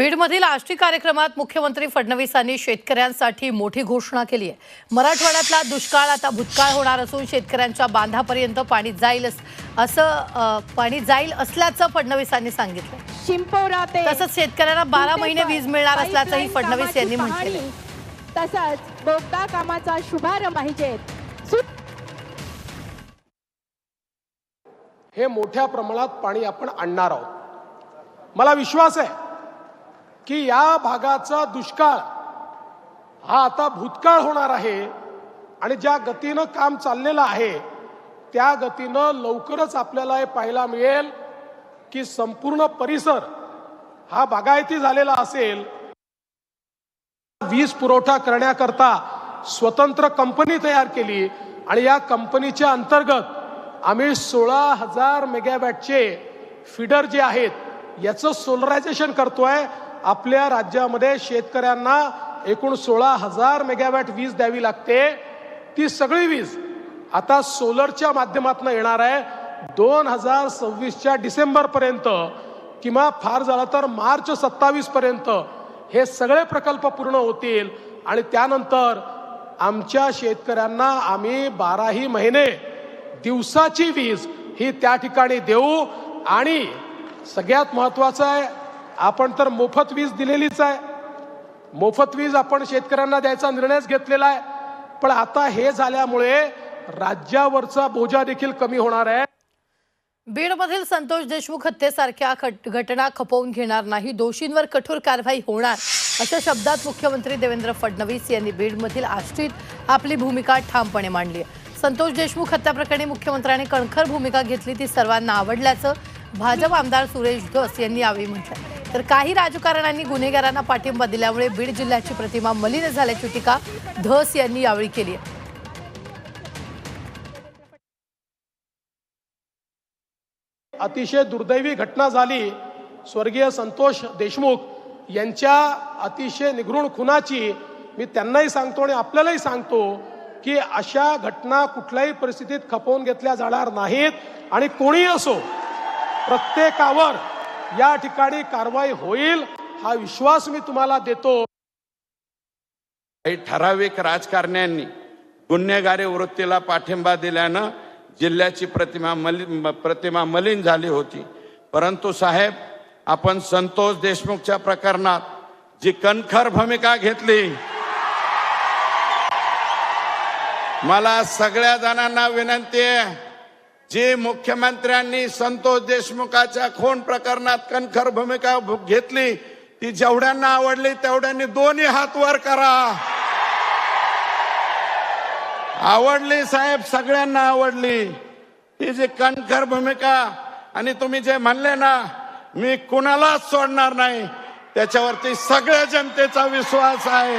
बीडमधील आष्टी कार्यक्रमात मुख्यमंत्री फडणवीसांनी शेतकऱ्यांसाठी मोठी घोषणा केली आहे. मराठवाड्यातला दुष्काळ आता भूतकाळ होणार असून शेतकऱ्यांच्या बांधापर्यंत पाणी जाईल अस- पाणी जाईल असल्याचं फडणवीसांनी सांगितलं. ते तसंच शेतकऱ्यांना बारा महिने वीज मिळणार असल्याचंही फडणवीस यांनी पाहणी, तसंच बोगदा कामाचा शुभारंभ पाहिजे. हे मोठ्या प्रमाणात पाणी आपण आणणार आहोत. मला विश्वास आहे की या भागाचा दुष्काळ हा आता भूतकाळ होणार आहे आणि ज्या गतीनं काम चाललेलं आहे त्या गतीनं लवकरच आपल्याला हे पाहायला मिळेल की संपूर्ण परिसर हा बागायती झालेला असेल. वीज पुरवठा करण्याकरता स्वतंत्र कंपनी तयार केली आणि या कंपनीच्या अंतर्गत आम्ही सोळा हजार मेगावॅटचे फिडर जे आहेत याचं सोलरायझेशन करतोय. आपल्या राज्यामध्ये शेतकऱ्यांना एकूण सोळा हजार मेगावॅट वीज द्यावी लागते. ती सगळी वीज आता सोलरच्या माध्यमातून येणार आहे. दोन हजार सव्वीसच्या डिसेंबरपर्यंत किंवा फार झालं तर मार्च सत्तावीसपर्यंत हे सगळे प्रकल्प पूर्ण होतील. आणि त्यानंतर आमच्या शेतकऱ्यांना आम्ही बाराही महिने दिवसाची वीज ही त्या ठिकाणी देऊ. आणि सगळ्यात महत्वाचं आहे आपण तर मोफत वीज दिलेलीच आहे. मोफत वीज आपण शेतकऱ्यांना द्यायचा निर्णयच घेतलेला आहे. पण आता हे झाल्यामुळे राज्यावरचा बोजा देखील कमी होणार आहे. बीडमधील संतोष देशमुख हत्येसारख्या घटना खपवून घेणार नाही. दोषींवर कठोर कारवाई होणार अशा शब्दात मुख्यमंत्री देवेंद्र फडणवीस यांनी बीडमधील आष्टीत आपली भूमिका ठामपणे मांडली. आहे संतोष देशमुख हत्याप्रकरणी मुख्यमंत्र्यांनी कणखर भूमिका घेतली ती सर्वांना आवडल्याचं भाजप आमदार सुरेश धस यांनी यावेळी म्हटलं तर काही राजकारण्यांनी गुन्हेगारांना पाठिंबा दिल्यामुळे बीड जिल्ह्याची प्रतिमा मलिन झाल्याची टीका धस यांनी यावेळी केली आहे. अतिशय दुर्दैवी घटना झाली. स्वर्गीय संतोष देशमुख यांच्या अतिशय निघृण खुनाची मी त्यांनाही सांगतो आणि आपल्यालाही सांगतो की अशा घटना कुठल्याही परिस्थितीत खपवून घेतल्या जाणार नाहीत आणि कोणी असो प्रत्येकावर या ठिकाणी कारवाई होईल हा विश्वास मी तुम्हाला देतो. काही ठराविक राजकारण्यांनी गुन्हेगारी वृत्तीला पाठिंबा दिल्यानं जिल्ह्याची प्रतिमा मलिन प्रतिमा मलिन झाली होती. परंतु साहेब आपण संतोष देशमुखच्या प्रकरणात जी कणखर भूमिका घेतली मला सगळ्या जणांना विनंती आहे जे मुख्यमंत्र्यांनी संतोष देशमुखाच्या खून प्रकरणात कणखर भूमिका घेतली ती जेवढ्यांना आवडली तेवढ्यांनी दोन्ही हात वर करा. आवडली साहेब सगळ्यांना आवडली. ती जी कणखर भूमिका आणि तुम्ही जे म्हणले ना मी कुणालाच सोडणार नाही त्याच्यावरती सगळ्या जनतेचा विश्वास आहे.